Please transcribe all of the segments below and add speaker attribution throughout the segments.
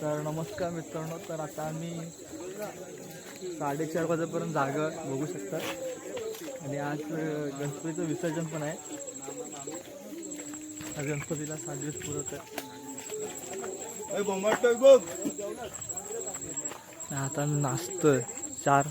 Speaker 1: तर नमस्कार मित्रांनो तर आता आम्ही साडेचार वाजेपर्यंत जागा बघू शकता. आणि आज गणपतीचं विसर्जन पण आहे. आज गणपतीला सात दिवस पुरत आहे आता नाचतोय. चार.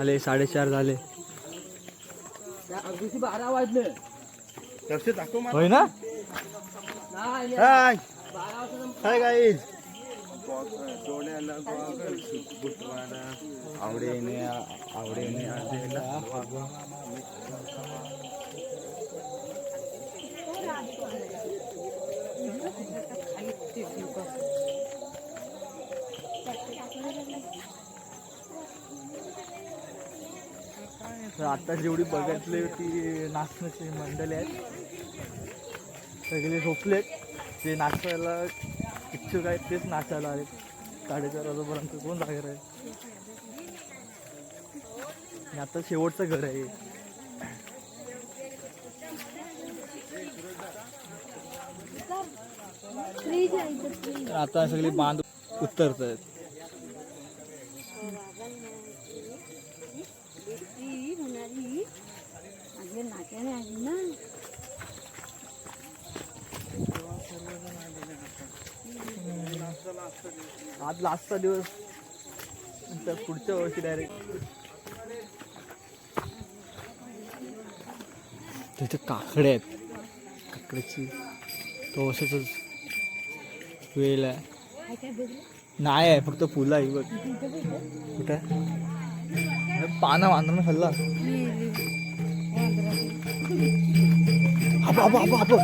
Speaker 1: आले साडेचार झाले.
Speaker 2: बारा वाजले.
Speaker 1: होय ना?
Speaker 2: हाय हाय गाईज आवडेने आवडेने
Speaker 1: तर आता जेवढी बघितली ती नाचण्याची मंडळी आहेत सगळे झोपलेत. ते नाचायला इच्छुक आहेत तेच नाचायला आले. साडेचार वाजेपर्यंत कोण जागर आहे? आता शेवटचं घर आहे. आता सगळी बांध उतरत आहेत
Speaker 3: ती होणारी माझे नात्याने आली ना
Speaker 1: आज लास्टचा दिवस. नंतर पुढच्या वर्षी डायरेक्ट तिथे काकडे आहेत. काकड्याची तो अशाच वेल आहे. नाही आहे फक्त फुलं आहे बघ. कुठे पानं वांदरण खाल्ला. हा बघ हा बघ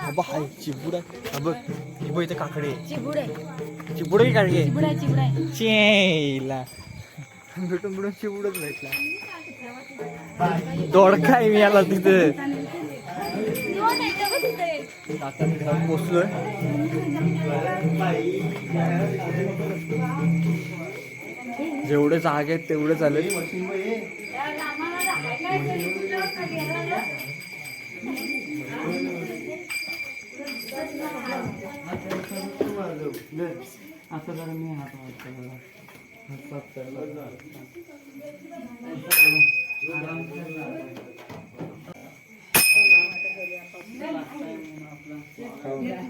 Speaker 1: हा बघ हाय चिबूड. आहे बघ ही बघ इथे काकडे.
Speaker 3: चिबुड. आहे
Speaker 1: चिबूड की काढली
Speaker 3: चिबुड आहे चिबुड. आहे
Speaker 1: चेला. भेटून भेटून चिबूडच भेटला. दोडका आहे मी आला तिथे. आता मी घरात पोचलोय जेवढे जागे आहेत तेवढे झाले आता जरा मी जाऊया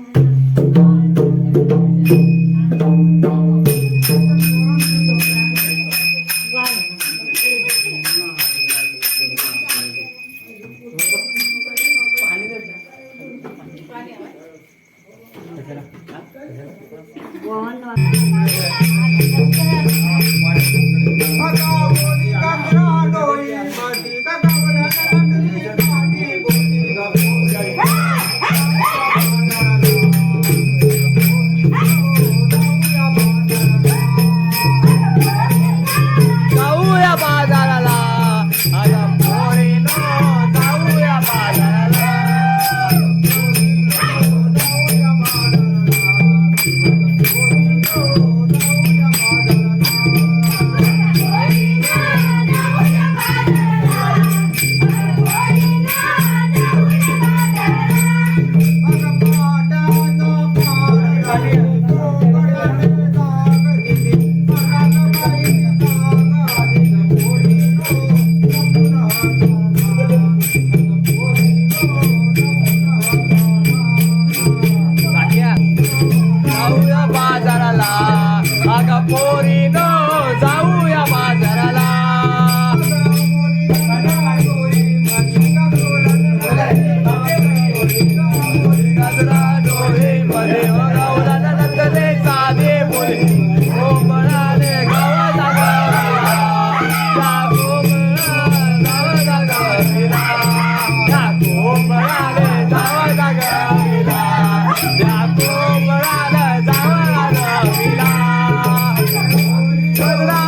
Speaker 1: Driving out.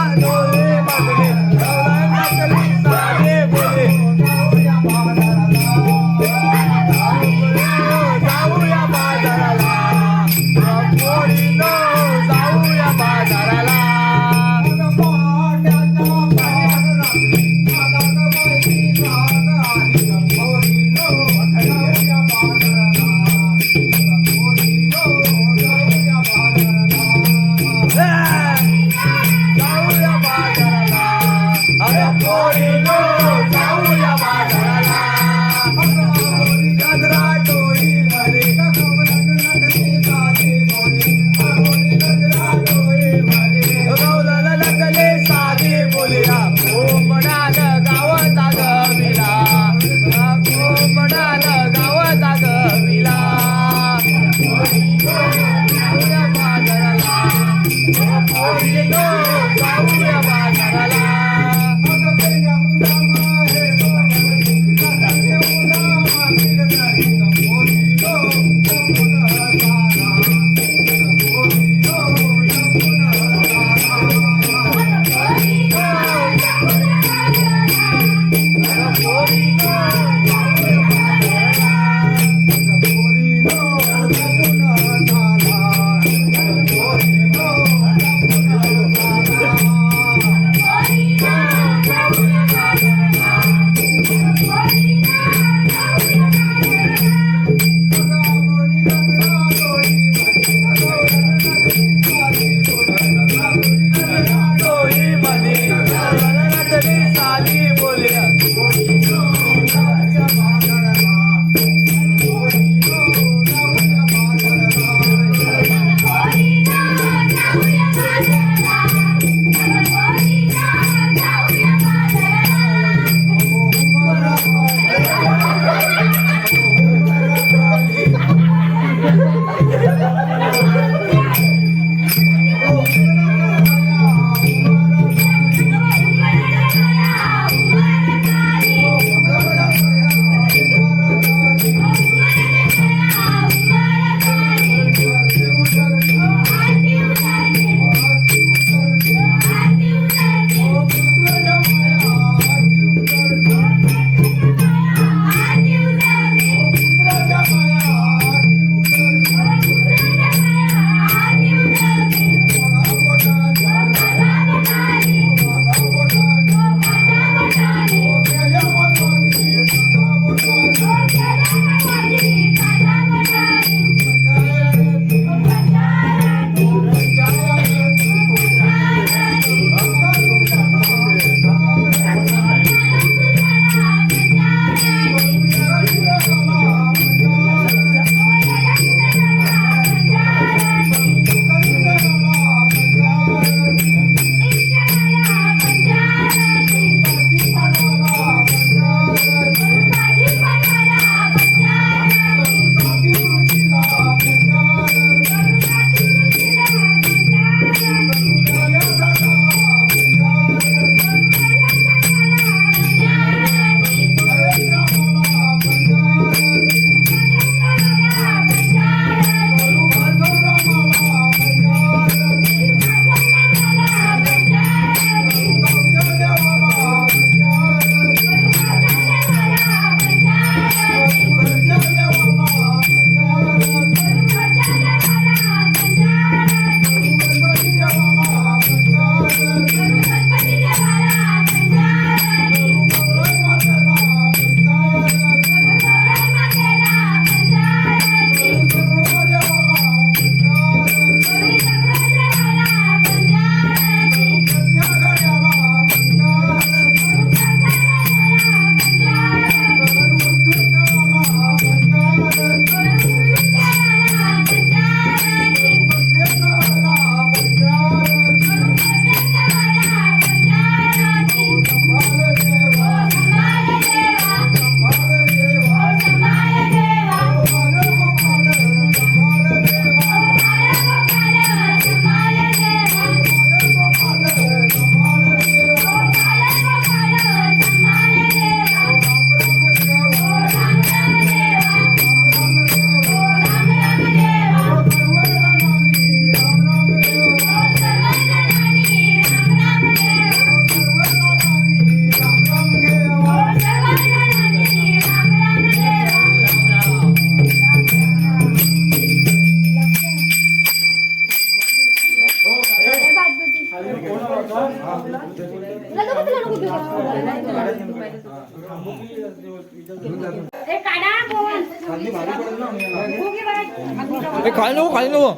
Speaker 1: खाली नको खाली नको.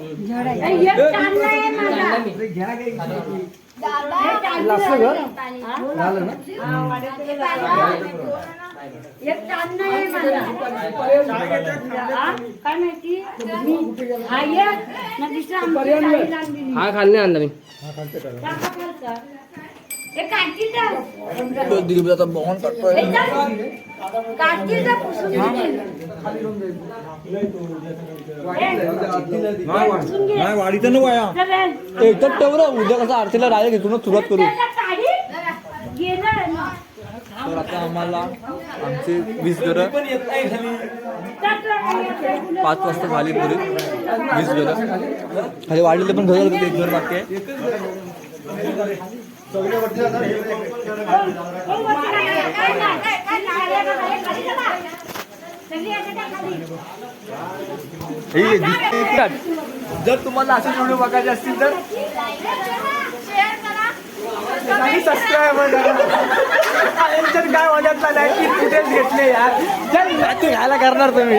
Speaker 3: लागलं ना? हे. हा. एक आहे. हा, काय माहिती हा एक ना दुसरा.
Speaker 4: हा खाल्ले आणला मी.
Speaker 3: हे
Speaker 1: बॉन करतोय
Speaker 3: हे? हे, घे.
Speaker 1: नाही वाढीचं. एकच ठेवलं उद्या कसं आरतीला डायरेक्ट इथूनच सुरुवात करू
Speaker 3: त्याला काढी. गेलं आहे ना.
Speaker 1: तर आता आम्हाला आमचे वीस घरं पाच वाजता झाली पुरी. वीस घरं. खाली वाढलेले पण घर होते एक घर बाकी आहे. जर तुम्हाला असे व्हिडिओ बघायचे असतील तर सबस्क्राईब काय वाटत नाही की कुठेच घेतले यार. चल, घ्यायला करणार तुम्ही.